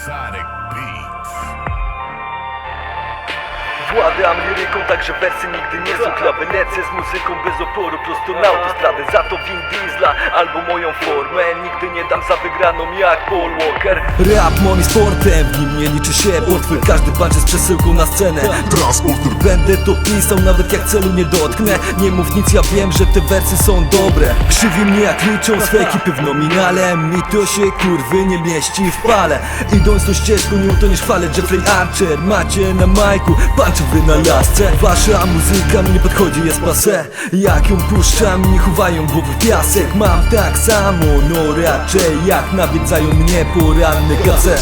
Exotic beat. Władam liryką, także wersy nigdy nie są klawy Lecę z muzyką bez oporu, prosto na autostradę. Za to Vin Diesla albo moją formę. Nigdy nie dam za wygraną jak Paul Walker. Rap moim sportem, w nim nie liczy się portfel. Każdy punch jest przesyłką na scenę. Transporter. Będę to pisał nawet jak celu nie dotknę. Nie mów nic, ja wiem, że te wersy są dobre. Krzywi mnie jak liczą swe ekipy w nominale. Mi to się kurwy nie mieści w pale. Idąc tą ścieżką nie utoniesz fale. Jeffrey Archer Macie na majku, wynalazce Wasza muzyka mi nie podchodzi, jest pase Jak ją puszczam, nie chowają głowy w piasek. Mam tak samo, no raczej Jak nawiedzają mnie poranne kace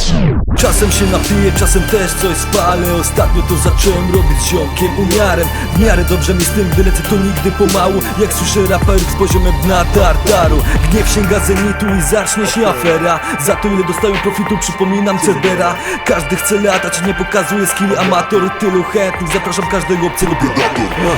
Czasem się napiję, czasem też coś spalę. Ostatnio to zacząłem robić z ziomkiem umiarem. W miarę dobrze mi z tym wylecę to nigdy pomału. Jak słyszę raperów z poziomem dna tartaru. Gniew sięga zenitu i zacznie się afera. Za to ile dostają profitu przypominam Cerbera Każdy chce latać, nie pokazuje skill amator Tylu chętnych, zapraszam każdego obcego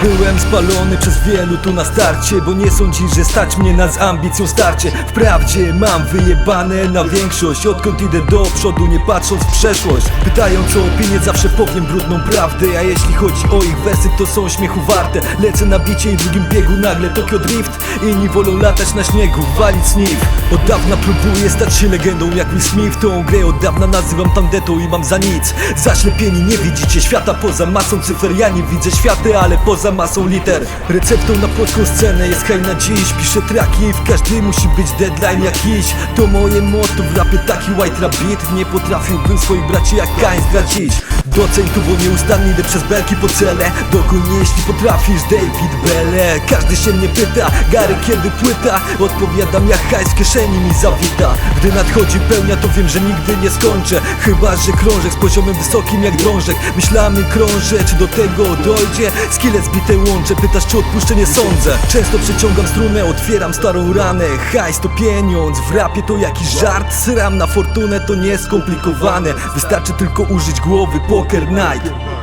Byłem spalony przez wielu tu na starcie Bo nie sądzi, że stać mnie na z ambicją starcie. Wprawdzie mam wyjebane na większość Odkąd idę do przodu, nie patrząc w przeszłość. Pytając o opinię, zawsze powiem brudną prawdę A jeśli chodzi o ich wersy, to są śmiechu warte. Lecę na bicie i drugim biegu nagle Tokio Drift. Inni wolą latać na śniegu, walić sniff Od dawna próbuję stać się legendą jak Will Smith. Tą grę od dawna nazywam tandetą i mam za nic. Zaślepieni nie widzicie świata poza masą cyfer. Ja nie widzę świata, ale poza masą liter. Receptą na płotką scenę jest hej na dziś. Piszę traki w każdy musi być deadline jakiś. To moje motto w rapie taki white rabbit. Nie potrafiłbym swoich braci jak Kain zdradzić Doceń tu, bo nieustannie idę przez belki po cele. Dokoń jeśli potrafisz David Belle Każdy się mnie pyta, Gary kiedy płyta? Odpowiadam jak hajs w kieszeni mi zawita. Gdy nadchodzi pełnia to wiem, że nigdy nie skończę. Chyba, że krążek z poziomem wysokim jak drążek. Myślami krążę, czy do tego dojdzie. Skille zbite łącze, pytasz czy odpuszczę, nie sądzę? Często przeciągam strunę, otwieram starą ranę. Hajs to pieniądz, w rapie to jakiś żart. Syram na fortunę, to nie skomplikowane Wystarczy tylko użyć głowy, Poker Night.